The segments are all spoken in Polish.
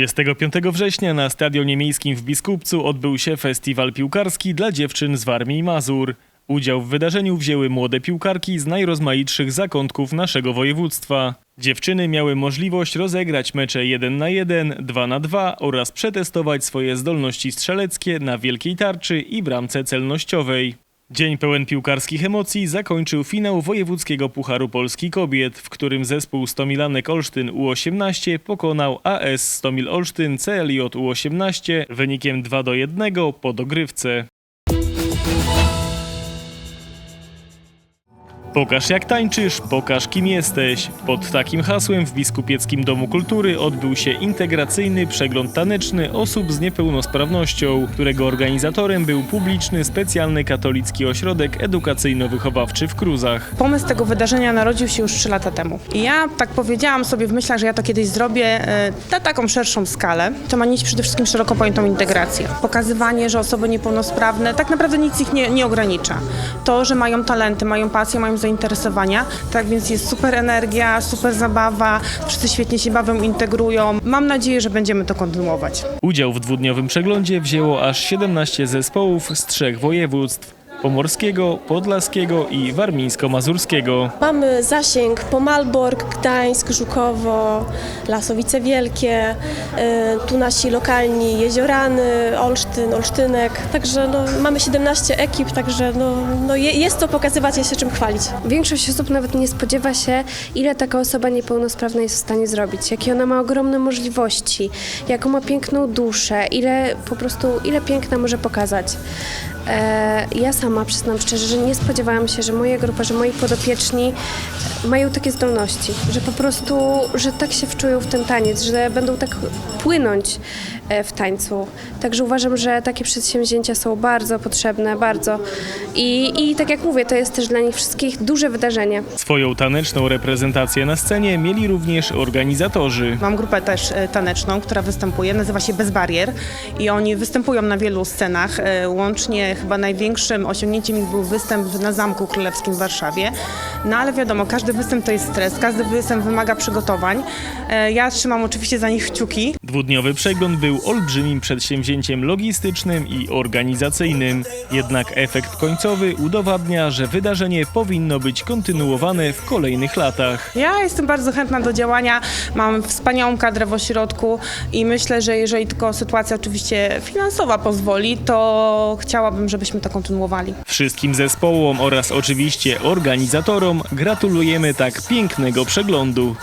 25 września na Stadionie Miejskim w Biskupcu odbył się festiwal piłkarski dla dziewczyn z Warmii i Mazur. Udział w wydarzeniu wzięły młode piłkarki z najrozmaitszych zakątków naszego województwa. Dziewczyny miały możliwość rozegrać mecze 1 na 1, 2 na 2 oraz przetestować swoje zdolności strzeleckie na wielkiej tarczy i bramce celnościowej. Dzień pełen piłkarskich emocji zakończył finał wojewódzkiego Pucharu Polski Kobiet, w którym zespół Stomilanek Olsztyn U18 pokonał AS Stomil Olsztyn CLJ U18 wynikiem 2 do 1 po dogrywce. Pokaż jak tańczysz, pokaż kim jesteś. Pod takim hasłem w Biskupieckim Domu Kultury odbył się integracyjny przegląd taneczny osób z niepełnosprawnością, którego organizatorem był publiczny specjalny katolicki ośrodek edukacyjno-wychowawczy w Kruzach. Pomysł tego wydarzenia narodził się już 3 lata temu. I ja tak powiedziałam sobie w myślach, że ja to kiedyś zrobię e, na taką szerszą skalę. To ma mieć przede wszystkim szeroko pojętą integrację. Pokazywanie, że osoby niepełnosprawne tak naprawdę nic ich nie, nie ogranicza. To, że mają talenty, mają pasję, mają zainteresowania. Tak więc jest super energia, super zabawa, wszyscy świetnie się bawią, integrują. Mam nadzieję, że będziemy to kontynuować. Udział w dwudniowym przeglądzie wzięło aż 17 zespołów z trzech województw pomorskiego, podlaskiego i warmińsko-mazurskiego. Mamy zasięg po Malbork, Gdańsk, Żukowo, Lasowice Wielkie, y, tu nasi lokalni Jeziorany, Olsztyn, Olsztynek. Także no, mamy 17 ekip, także no, no je, jest to pokazywać, jest się czym chwalić. Większość osób nawet nie spodziewa się, ile taka osoba niepełnosprawna jest w stanie zrobić, jakie ona ma ogromne możliwości, jaką ma piękną duszę, ile po prostu, ile piękna może pokazać. E, ja sama przyznam szczerze, że nie spodziewałam się, że moja grupa, że moi podopieczni mają takie zdolności, że po prostu, że tak się wczują w ten taniec, że będą tak płynąć. e, w tańcu. Także uważam, że takie przedsięwzięcia są bardzo potrzebne, bardzo. I, I tak jak mówię, to jest też dla nich wszystkich duże wydarzenie. Swoją taneczną reprezentację na scenie mieli również organizatorzy. Mam grupę też e, taneczną, która występuje, nazywa się Bez Barier i oni występują na wielu scenach. E, Łącznie chyba największym osiągnięciem ich był występ na Zamku Królewskim w Warszawie. No ale wiadomo, każdy występ to jest stres, każdy występ wymaga przygotowań. E, Ja trzymam oczywiście za nich kciuki. Dwudniowy przegląd był olbrzymim przedsięwzięciem logistycznym i organizacyjnym. Jednak efekt końcowy udowadnia, że wydarzenie powinno być kontynuowane w kolejnych latach. Ja jestem bardzo chętna do działania, mam wspaniałą kadrę w ośrodku i myślę, że jeżeli tylko sytuacja oczywiście finansowa pozwoli, to chciałabym, żebyśmy to kontynuowali. Wszystkim zespołom oraz oczywiście organizatorom gratulujemy tak pięknego przeglądu.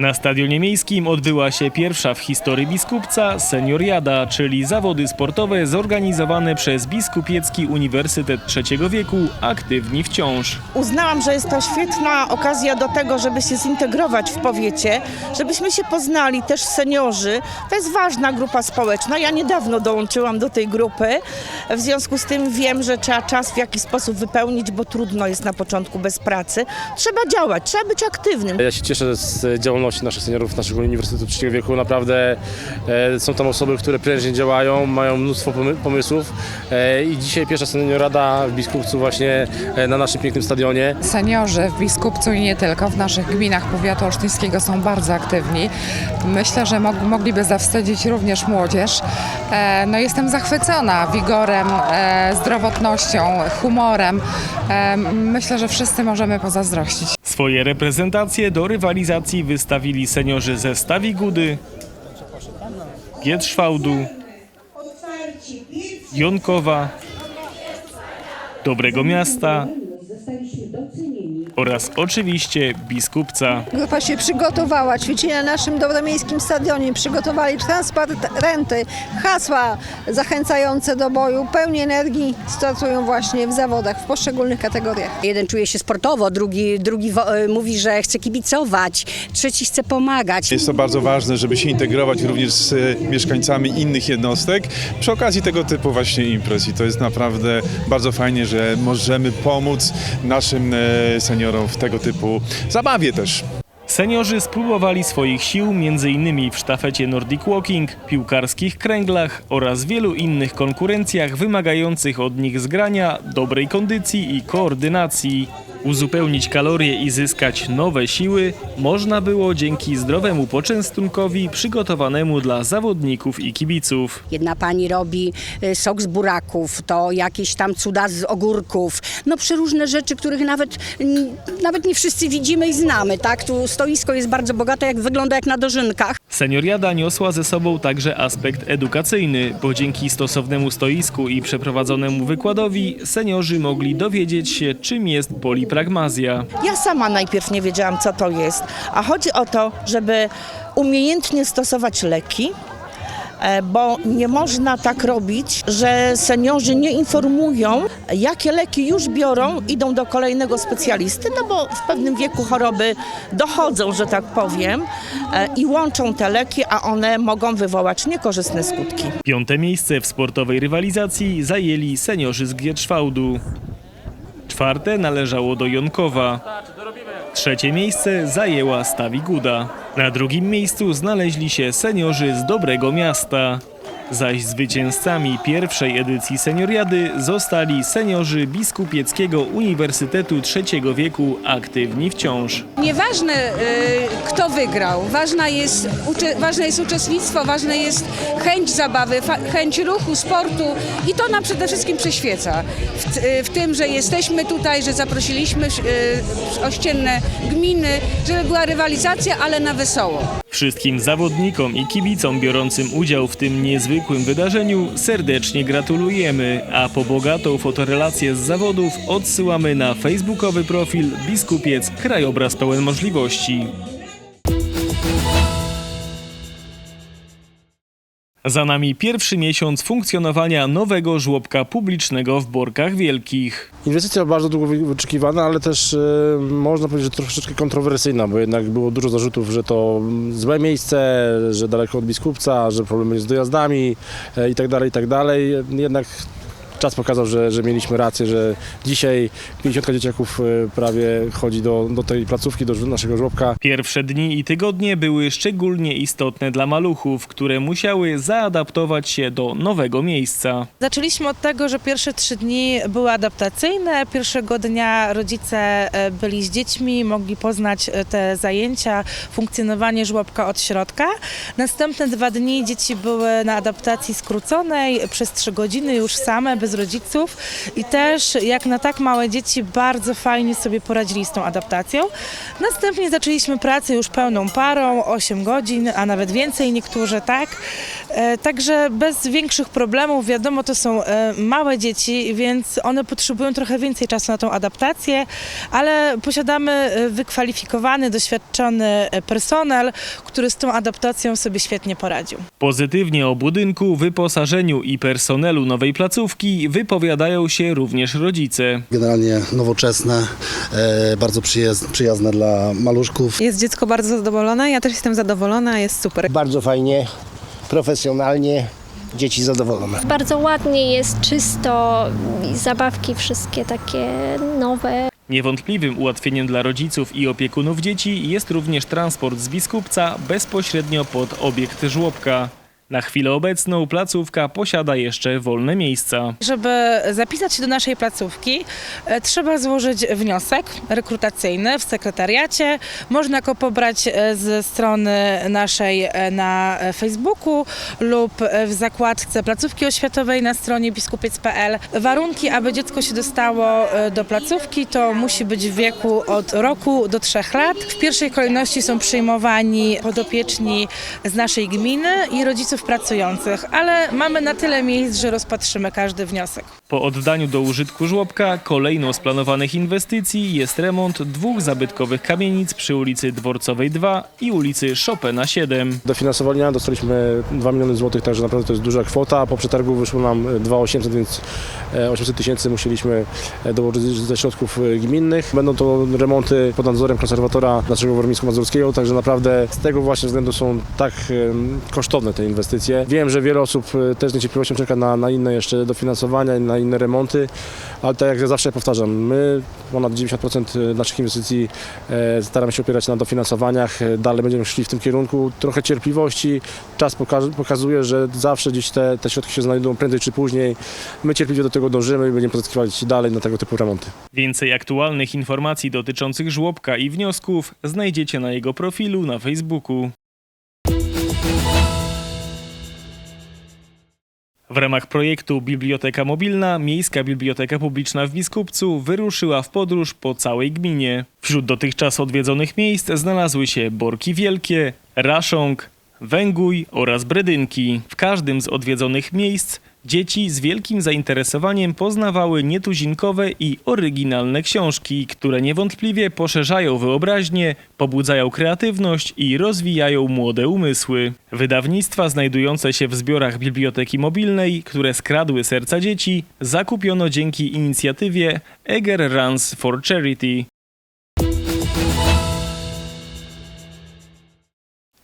Na Stadionie Miejskim odbyła się pierwsza w historii Biskupca senioriada, czyli zawody sportowe zorganizowane przez Biskupiecki Uniwersytet Trzeciego Wieku Aktywni Wciąż. Uznałam, że jest to świetna okazja do tego, żeby się zintegrować w powiecie, żebyśmy się poznali, też seniorzy. To jest ważna grupa społeczna. Ja niedawno dołączyłam do tej grupy. W związku z tym wiem, że trzeba czas w jakiś sposób wypełnić, bo trudno jest na początku bez pracy. Trzeba działać, trzeba być aktywnym. Ja się cieszę z działalności naszych seniorów, naszego Uniwersytetu Trzeciego Wieku. Naprawdę e, są tam osoby, które prężnie działają, mają mnóstwo pomy- pomysłów e, i dzisiaj pierwsza seniorada w Biskupcu właśnie e, na naszym pięknym stadionie. Seniorzy w Biskupcu i nie tylko, w naszych gminach powiatu olsztyńskiego są bardzo aktywni. Myślę, że mog- mogliby zawstydzić również młodzież. E, no jestem zachwycona wigorem, e, zdrowotnością, humorem. E, myślę, że wszyscy możemy pozazdrościć. Swoje reprezentacje do rywalizacji wystawili seniorzy ze Stawi Gudy, Gietrzwałdu, Jonkowa, Dobrego Miasta oraz oczywiście Biskupca. Grupa się przygotowała, ćwiczyli na naszym Dobromiejskim Stadionie, przygotowali transparenty, hasła zachęcające do boju, pełni energii startują właśnie w zawodach w poszczególnych kategoriach. Jeden czuje się sportowo, drugi, drugi y, mówi, że chce kibicować, trzeci chce pomagać. Jest to bardzo ważne, żeby się integrować również z e, mieszkańcami innych jednostek przy okazji tego typu właśnie imprez i to jest naprawdę bardzo fajnie, że możemy pomóc naszym e, w tego typu zabawie też. Seniorzy spróbowali swoich sił m.in. w sztafecie Nordic Walking, piłkarskich kręglach oraz wielu innych konkurencjach wymagających od nich zgrania, dobrej kondycji i koordynacji. Uzupełnić kalorie i zyskać nowe siły można było dzięki zdrowemu poczęstunkowi przygotowanemu dla zawodników i kibiców. Jedna pani robi y, sok z buraków, to jakieś tam cuda z ogórków, no przeróżne rzeczy, których nawet, nawet nie wszyscy widzimy i znamy, tak? Tu stoisko jest bardzo bogate, jak wygląda jak na dożynkach. Senioriada niosła ze sobą także aspekt edukacyjny, bo dzięki stosownemu stoisku i przeprowadzonemu wykładowi seniorzy mogli dowiedzieć się, czym jest polipragmazja. Ja sama najpierw nie wiedziałam, co to jest, a chodzi o to, żeby umiejętnie stosować leki, bo nie można tak robić, że seniorzy nie informują, jakie leki już biorą, idą do kolejnego specjalisty, no bo w pewnym wieku choroby dochodzą, że tak powiem, e, i łączą te leki, a one mogą wywołać niekorzystne skutki. Piąte miejsce w sportowej rywalizacji zajęli seniorzy z Gierczwałdu. Czwarte należało do Jonkowa. Trzecie miejsce zajęła Stawiguda. Na drugim miejscu znaleźli się seniorzy z Dobrego Miasta. Zaś zwycięzcami pierwszej edycji senioriady zostali seniorzy Biskupieckiego Uniwersytetu Trzeciego Wieku aktywni wciąż. Nieważne y, kto wygrał, ważna jest, ważne jest uczestnictwo, ważna jest chęć zabawy, chęć ruchu, sportu i to nam przede wszystkim przyświeca. W, t- w tym, że jesteśmy tutaj, że zaprosiliśmy y, ościenne gminy, żeby była rywalizacja, ale na wesoło. Wszystkim zawodnikom i kibicom biorącym udział w tym niezwykłym wydarzeniu serdecznie gratulujemy, a po bogatą fotorelację z zawodów odsyłamy na facebookowy profil Biskupiec Krajobraz pełen możliwości. Za nami pierwszy miesiąc funkcjonowania nowego żłobka publicznego w Borkach Wielkich. Inwestycja bardzo długo wy- wyczekiwana, ale też e, można powiedzieć, że troszeczkę kontrowersyjna, bo jednak było dużo zarzutów, że to mm, złe miejsce, że daleko od biskupca, że problemy z dojazdami e, i tak tak. Jednak czas pokazał, że, że mieliśmy rację, że dzisiaj 50 dzieciaków e, prawie chodzi do, do tej placówki, do naszego żłobka. Pierwsze dni i tygodnie były szczególnie istotne dla maluchów, które musiały zaadaptować się do nowego miejsca. Zaczęliśmy od tego, że pierwsze trzy dni były adaptacyjne. Pierwszego dnia rodzice e, byli z dziećmi, mogli poznać e, te zajęcia, funkcjonowanie żłobka od środka. Następne dwa dni dzieci były na adaptacji skróconej przez trzy godziny już same, bez rodziców i też jak na tak małe dzieci bardzo fajnie sobie poradzili z tą adaptacją. Następnie zaczęliśmy pracę już pełną parą, 8 godzin, a nawet więcej niektórzy, tak. E, Także bez większych problemów, wiadomo, to są e, małe dzieci, więc one potrzebują trochę więcej czasu na tą adaptację, ale posiadamy e, wykwalifikowany, doświadczony personel, który z tą adaptacją sobie świetnie poradził. Pozytywnie o budynku, wyposażeniu i personelu nowej placówki wypowiadają się również rodzice. Generalnie nowoczesne, e, bardzo przyjazne, przyjazne dla maluszków. Jest dziecko bardzo zadowolone, ja też jestem zadowolona, jest super. Bardzo fajnie, profesjonalnie, dzieci zadowolone. Bardzo ładnie jest, czysto, zabawki wszystkie takie nowe. Niewątpliwym ułatwieniem dla rodziców i opiekunów dzieci jest również transport z Biskupca bezpośrednio pod obiekt żłobka. Na chwilę obecną placówka posiada jeszcze wolne miejsca. Żeby zapisać się do naszej placówki, e, trzeba złożyć wniosek rekrutacyjny w sekretariacie. Można go pobrać ze strony naszej e, na Facebooku lub e, w zakładce placówki oświatowej na stronie biskupiec.pl. Warunki, aby dziecko się dostało do placówki, to musi być w wieku od roku do trzech lat. W pierwszej kolejności są przyjmowani podopieczni z naszej gminy i rodziców pracujących, ale mamy na tyle miejsc, że rozpatrzymy każdy wniosek. Po oddaniu do użytku żłobka kolejną z planowanych inwestycji jest remont dwóch zabytkowych kamienic przy ulicy Dworcowej 2 i ulicy Chopina 7. Dofinansowania dostaliśmy 2 miliony złotych, także naprawdę to jest duża kwota. Po przetargu wyszło nam 2800, więc e, 800 tysięcy musieliśmy e, dołożyć ze środków e, gminnych. Będą to remonty pod nadzorem konserwatora naszego warmińsko-mazurskiego, także naprawdę z tego właśnie względu są tak kosztowne te inwestycje. Wiem, że wiele osób e, też z niecierpliwością czeka na, na inne jeszcze dofinansowania, na inne remonty, ale tak jak ja zawsze powtarzam, my ponad 90% naszych inwestycji e, staramy się opierać na dofinansowaniach, e, dalej będziemy szli w tym kierunku, trochę cierpliwości, czas poka- pokazuje, że zawsze gdzieś te, te środki się znajdą prędzej czy później, my cierpliwie do tego dążymy i będziemy pozyskiwać dalej na tego typu remonty. Więcej aktualnych informacji dotyczących żłobka i wniosków znajdziecie na jego profilu na Facebooku. W ramach projektu Biblioteka Mobilna Miejska Biblioteka Publiczna w Biskupcu wyruszyła w podróż po całej gminie. Wśród dotychczas odwiedzonych miejsc znalazły się Borki Wielkie, Rasząg, Węgój oraz Bredynki. W każdym z odwiedzonych miejsc dzieci z wielkim zainteresowaniem poznawały nietuzinkowe i oryginalne książki, które niewątpliwie poszerzają wyobraźnię, pobudzają kreatywność i rozwijają młode umysły. Wydawnictwa znajdujące się w zbiorach Biblioteki Mobilnej, które skradły serca dzieci, zakupiono dzięki inicjatywie Eger Runs for Charity.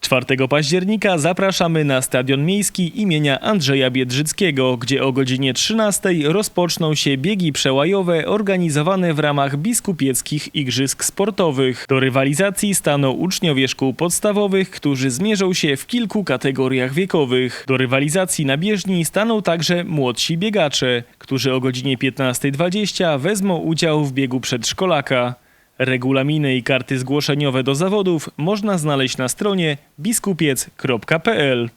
4 października zapraszamy na Stadion Miejski imienia Andrzeja Biedrzyckiego, gdzie o godzinie 13 rozpoczną się biegi przełajowe organizowane w ramach biskupieckich igrzysk sportowych. Do rywalizacji staną uczniowie szkół podstawowych, którzy zmierzą się w kilku kategoriach wiekowych. Do rywalizacji na bieżni staną także młodsi biegacze, którzy o godzinie 15.20 wezmą udział w biegu przedszkolaka. Regulaminy i karty zgłoszeniowe do zawodów można znaleźć na stronie biskupiec.pl.